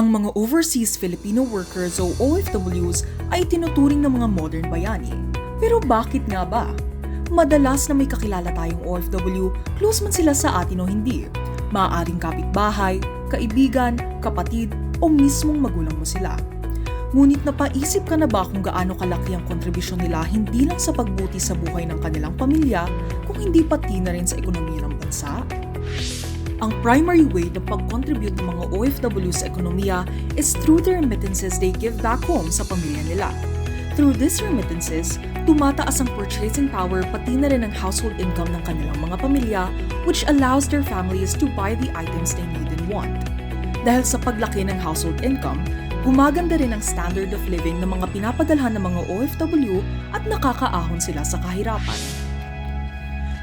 Ang mga overseas Filipino workers o OFWs ay tinuturing ng mga modern bayani. Pero bakit nga ba? Madalas na may kakilala tayong OFW, close man sila sa atin o hindi. Maaaring kapitbahay, kaibigan, kapatid, o mismong magulang mo sila. Ngunit napaisip ka na ba kung gaano kalaki ang kontribusyon nila hindi lang sa pagbuti sa buhay ng kanilang pamilya, kung hindi pati na rin sa ekonomiya ng bansa? Ang primary way na pag-contribute ng mga OFW sa ekonomiya is through the remittances they give back home sa pamilya nila. Through these remittances, tumataas ang purchasing power pati na rin ang household income ng kanilang mga pamilya which allows their families to buy the items they need and want. Dahil sa paglaki ng household income, gumaganda rin ang standard of living ng mga pinapadalhan ng mga OFW at nakakaahon sila sa kahirapan.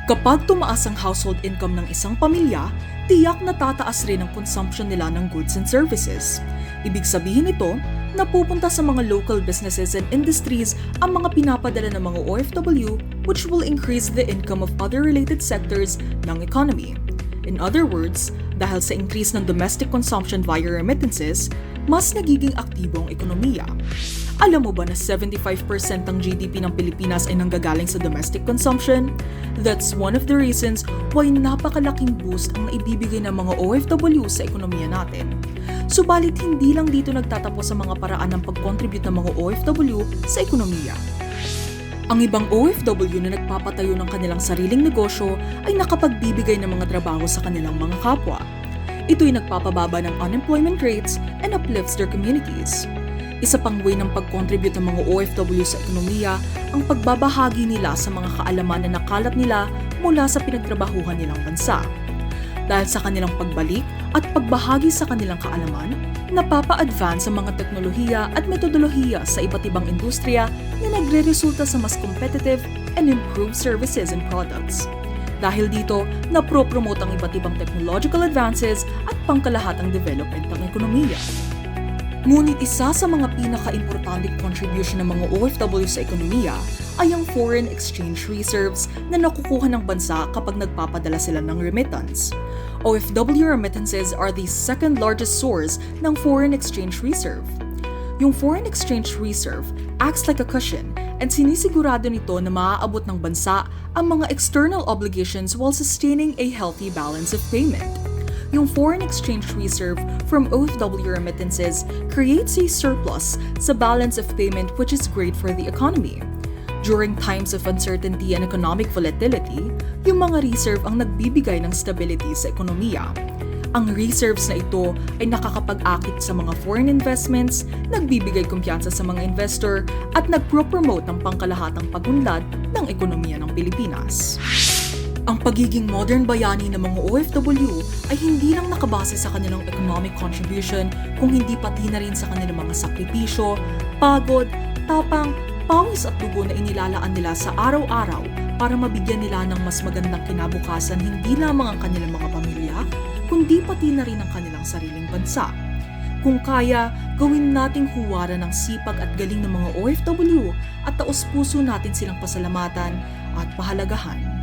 Kapag tumaas ang household income ng isang pamilya, tiyak na tataas rin ang consumption nila ng goods and services. Ibig sabihin nito, napupunta sa mga local businesses and industries ang mga pinapadala ng mga OFW which will increase the income of other related sectors ng economy. In other words, dahil sa increase ng domestic consumption via remittances, mas nagiging aktibo ang ekonomiya. Alam mo ba na 75% ng GDP ng Pilipinas ay nanggagaling sa domestic consumption? That's one of the reasons why napakalaking boost ang naibibigay ng mga OFW sa ekonomiya natin. Subalit hindi lang dito nagtatapos sa mga paraan ng pag-contribute ng mga OFW sa ekonomiya. Ang ibang OFW na nagpapatayo ng kanilang sariling negosyo ay nakapagbibigay ng mga trabaho sa kanilang mga kapwa. Ito'y nagpapababa ng unemployment rates and uplifts their communities. Isa pang way ng pag-contribute ng mga OFW sa ekonomiya ang pagbabahagi nila sa mga kaalaman na nakalap nila mula sa pinagtrabahuhan nilang bansa. Dahil sa kanilang pagbalik at pagbahagi sa kanilang kaalaman, napapa-advance ang mga teknolohiya at metodolohiya sa iba't ibang industriya na nagre-resulta sa mas competitive and improved services and products. Dahil dito, napro-promote ang iba't ibang technological advances at pangkalahatang development ng ekonomiya. Ngunit isa sa mga pinaka-importanting contribution ng mga OFW sa ekonomiya ay ang foreign exchange reserves na nakukuha ng bansa kapag nagpapadala sila ng remittance. OFW remittances are the second largest source ng foreign exchange reserve. Yung foreign exchange reserve acts like a cushion and sinisigurado nito na maaabot ng bansa ang mga external obligations while sustaining a healthy balance of payment yung foreign exchange reserve from OFW remittances creates a surplus sa balance of payment which is great for the economy. During times of uncertainty and economic volatility, yung mga reserve ang nagbibigay ng stability sa ekonomiya. Ang reserves na ito ay nakakapag-akit sa mga foreign investments, nagbibigay kumpiyansa sa mga investor, at nagpro-promote ng pangkalahatang pagunlad ng ekonomiya ng Pilipinas. Ang pagiging modern bayani ng mga OFW ay hindi lang nakabase sa kanilang economic contribution kung hindi pati na rin sa kanilang mga sakripisyo, pagod, tapang, pawis at dugo na inilalaan nila sa araw-araw para mabigyan nila ng mas magandang kinabukasan hindi lamang ang kanilang mga pamilya, kundi pati na rin ang kanilang sariling bansa. Kung kaya, gawin nating huwaran ng sipag at galing ng mga OFW at taos puso natin silang pasalamatan at pahalagahan.